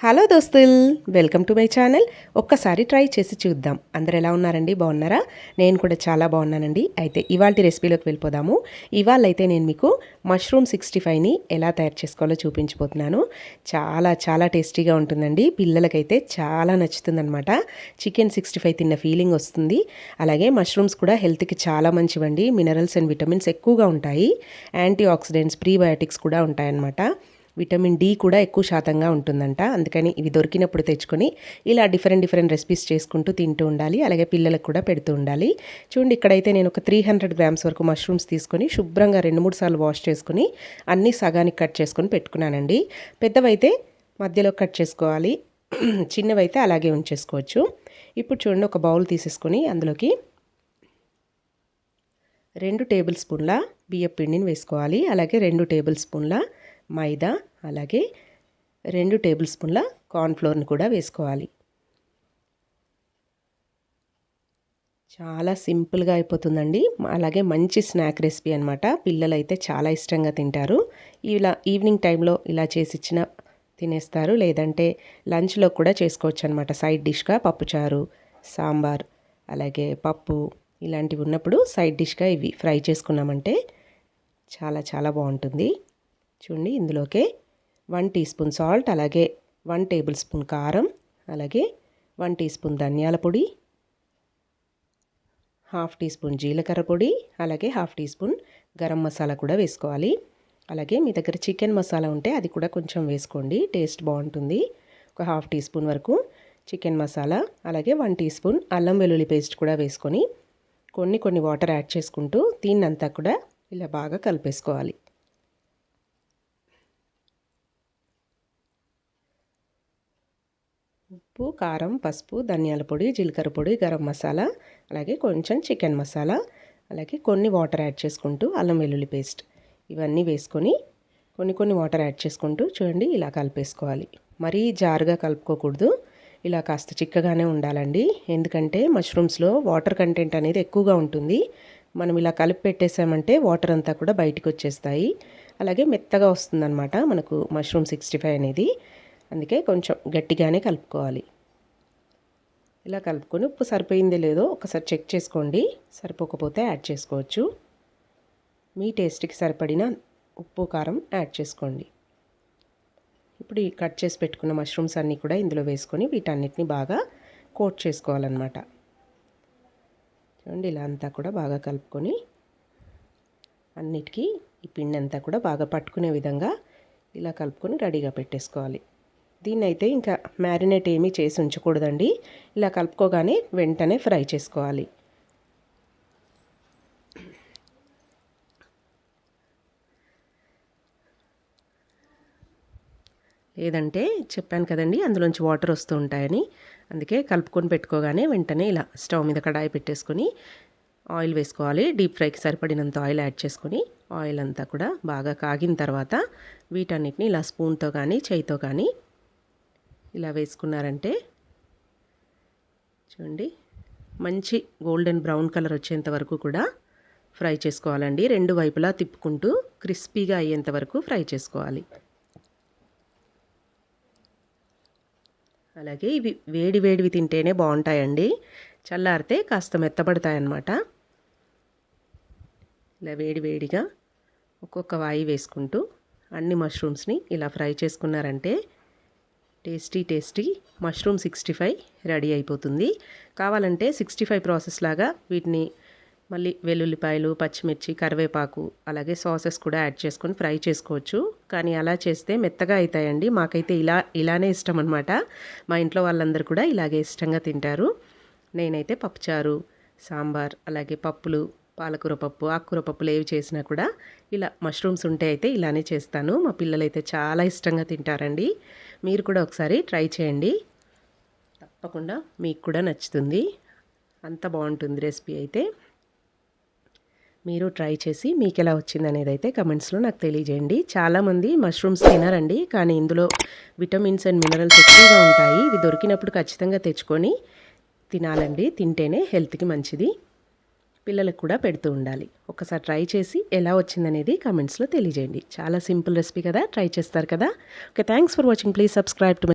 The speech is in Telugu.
హలో దోస్తుల్ వెల్కమ్ టు మై ఛానల్. ఒక్కసారి ట్రై చేసి చూద్దాం. అందరు ఎలా ఉన్నారండి? బాగున్నారా? నేను కూడా చాలా బాగున్నానండి. అయితే ఇవాళ రెసిపీలోకి వెళ్ళిపోదాము. ఇవాళ అయితే నేను మీకు మష్రూమ్ సిక్స్టీ ఫైవ్ని ఎలా తయారు చేసుకోవాలో చూపించబోతున్నాను. చాలా చాలా టేస్టీగా ఉంటుందండి. పిల్లలకైతే చాలా నచ్చుతుందనమాట చికెన్ సిక్స్టీ ఫైవ్ తిన్న ఫీలింగ్ వస్తుంది. అలాగే మష్రూమ్స్ కూడా హెల్త్కి చాలా మంచివండి. మినరల్స్ అండ్ విటమిన్స్ ఎక్కువగా ఉంటాయి. యాంటీ ఆక్సిడెంట్స్ ప్రీబయోటిక్స్ కూడా ఉంటాయన్నమాట. విటమిన్ డి కూడా ఎక్కువ శాతంగా ఉంటుందంట. అందుకని ఇవి దొరికినప్పుడు తెచ్చుకొని ఇలా డిఫరెంట్ డిఫరెంట్ రెసిపీస్ చేసుకుంటూ తింటూ ఉండాలి. అలాగే పిల్లలకు కూడా పెడుతూ ఉండాలి. చూడండి ఇక్కడైతే నేను ఒక త్రీ హండ్రెడ్ గ్రామ్స్ వరకు మష్రూమ్స్ తీసుకొని శుభ్రంగా రెండు మూడు సార్లు వాష్ చేసుకుని అన్నీ సగానికి కట్ చేసుకొని పెట్టుకున్నానండి. పెద్దవైతే మధ్యలో కట్ చేసుకోవాలి. చిన్నవైతే అలాగే ఉంచేసుకోవచ్చు. ఇప్పుడు చూడండి ఒక బౌల్ తీసేసుకొని అందులోకి రెండు టేబుల్ స్పూన్ల బియ్యపిండిని వేసుకోవాలి. అలాగే రెండు టేబుల్ స్పూన్ల మైదా అలాగే రెండు టేబుల్ స్పూన్ల కార్న్ఫ్లోర్ని కూడా వేసుకోవాలి. చాలా సింపుల్గా అయిపోతుందండి. అలాగే మంచి స్నాక్ రెసిపీ అనమాట పిల్లలు అయితే చాలా ఇష్టంగా తింటారు. ఇలా ఈవినింగ్ టైంలో ఇలా చేసి ఇచ్చిన తినేస్తారు. లేదంటే లంచ్లో కూడా చేసుకోవచ్చు అనమాట సైడ్ డిష్గా పప్పుచారు సాంబార్ అలాగే పప్పు ఇలాంటివి ఉన్నప్పుడు సైడ్ డిష్గా ఇవి ఫ్రై చేసుకున్నామంటే చాలా చాలా బాగుంటుంది. చూడండి ఇందులోకే వన్ టీ స్పూన్ సాల్ట్ అలాగే వన్ టేబుల్ స్పూన్ కారం అలాగే వన్ టీ స్పూన్ ధనియాల పొడి హాఫ్ టీ స్పూన్ జీలకర్ర పొడి అలాగే half teaspoon garam masala కూడా వేసుకోవాలి. అలాగే మీ దగ్గర చికెన్ మసాలా ఉంటే అది కూడా కొంచెం వేసుకోండి టేస్ట్ బాగుంటుంది. ఒక హాఫ్ టీ స్పూన్ వరకు చికెన్ మసాలా అలాగే వన్ టీ స్పూన్ అల్లం వెల్లుల్లి పేస్ట్ కూడా వేసుకొని కొన్ని కొన్ని వాటర్ యాడ్ చేసుకుంటూ దీన్నంతా కూడా ఇలా బాగా కలిపేసుకోవాలి. ఉప్పు కారం పసుపు ధనియాల పొడి జీలకర్ర పొడి గరం మసాలా అలాగే కొంచెం చికెన్ మసాలా అలాగే కొన్ని వాటర్ యాడ్ చేసుకుంటూ అల్లం వెల్లుల్లి పేస్ట్ ఇవన్నీ వేసుకొని కొన్ని కొన్ని వాటర్ యాడ్ చేసుకుంటూ చూడండి ఇలా కలిపేసుకోవాలి. మరీ జారుగా కలుపుకోకూడదు. ఇలా కాస్త చిక్కగానే ఉండాలండి. ఎందుకంటే మష్రూమ్స్లో వాటర్ కంటెంట్ అనేది ఎక్కువగా ఉంటుంది. మనం ఇలా కలిపి పెట్టేసామంటే వాటర్ అంతా కూడా బయటకు వచ్చేస్తాయి. అలాగే మెత్తగా వస్తుందన్నమాట మనకు మష్రూమ్ సిక్స్టీ ఫైవ్ అనేది. అందుకే కొంచెం గట్టిగానే కలుపుకోవాలి. ఇలా కలుపుకొని ఉప్పు సరిపోయిందో లేదో ఒకసారి చెక్ చేసుకోండి. సరిపోకపోతే యాడ్ చేసుకోవచ్చు. మీ టేస్ట్కి సరిపడిన ఉప్పు కారం యాడ్ చేసుకోండి. ఇప్పుడు ఈ కట్ చేసి పెట్టుకున్న మష్రూమ్స్ అన్నీ కూడా ఇందులో వేసుకొని వీటన్నిటిని బాగా కోట్ చేసుకోవాలన్నమాట. చూడండి ఇలా అంతా కూడా బాగా కలుపుకొని అన్నిటికీ ఈ పిండి అంతా కూడా బాగా పట్టుకునే విధంగా ఇలా కలుపుకొని రెడీగా పెట్టేసుకోవాలి. దీన్ని అయితే ఇంకా మ్యారినేట్ ఏమీ చేసి ఉంచకూడదండి. ఇలా కలుపుకోగానే వెంటనే ఫ్రై చేసుకోవాలి. లేదంటే చెప్పాను కదండి అందులోంచి వాటర్ వస్తూ ఉంటాయని. అందుకే కలుపుకొని పెట్టుకోగానే వెంటనే ఇలా స్టవ్ మీద కడాయి పెట్టేసుకొని ఆయిల్ వేసుకోవాలి. డీప్ ఫ్రైకి సరిపడినంత ఆయిల్ యాడ్ చేసుకొని ఆయిల్ అంతా కూడా బాగా కాగిన తర్వాత వీటన్నిటిని ఇలా స్పూన్తో కానీ చేయితో కానీ ఇలా వేసుకున్నారంటే చూడండి మంచి గోల్డెన్ బ్రౌన్ కలర్ వచ్చేంత వరకు కూడా ఫ్రై చేసుకోవాలండి. రెండు వైపులా తిప్పుకుంటూ క్రిస్పీగా అయ్యేంత వరకు ఫ్రై చేసుకోవాలి. అలాగే ఇవి వేడి వేడివి తింటేనే బాగుంటాయండి. చల్లారితే కాస్త మెత్తబడతాయన్నమాట. ఇలా వేడి వేడిగా ఒక్కొక్క వాయి వేసుకుంటూ అన్ని మష్రూమ్స్ని ఇలా ఫ్రై చేసుకున్నారంటే tasty tasty mushroom sixty five ready అయిపోతుంది. కావాలంటే సిక్స్టీ ఫైవ్ ప్రాసెస్ లాగా వీటిని మళ్ళీ వెల్లుల్లిపాయలు పచ్చిమిర్చి కరివేపాకు అలాగే సాసెస్ కూడా యాడ్ చేసుకొని ఫ్రై చేసుకోవచ్చు. కానీ అలా చేస్తే మెత్తగా అవుతాయండి మాకైతే ఇలా ఇలానే ఇష్టం అనమాట మా ఇంట్లో వాళ్ళందరూ కూడా ఇలాగే ఇష్టంగా తింటారు. నేనైతే పప్పుచారు సాంబార్ అలాగే పప్పులు పాలకూర పప్పు ఆకుకూర పప్పులు ఏవి చేసినా కూడా ఇలా మష్రూమ్స్ ఉంటే అయితే ఇలానే చేస్తాను. మా పిల్లలైతే చాలా ఇష్టంగా తింటారండి. మీరు కూడా ఒకసారి ట్రై చేయండి. తప్పకుండా మీకు కూడా నచ్చుతుంది. అంత బాగుంటుంది రెసిపీ అయితే. మీరు ట్రై చేసి మీకు ఎలా వచ్చింది అనేది అయితే కమెంట్స్లో నాకు తెలియజేయండి. చాలామంది మష్రూమ్స్ తినరండి కానీ ఇందులో విటమిన్స్ అండ్ మినరల్స్ ఎక్కువగా ఉంటాయి. ఇవి దొరికినప్పుడు ఖచ్చితంగా తెచ్చుకొని తినాలండి. తింటేనే హెల్త్కి మంచిది. పిల్లలకు కూడా పెడుతూ ఉండాలి. ఒకసారి ట్రై చేసి ఎలా వచ్చిందనేది కమెంట్స్లో తెలియజేయండి. చాలా సింపుల్ రెసిపీ కదా ట్రై చేస్తారు కదా. Okay thanks for watching. Please subscribe to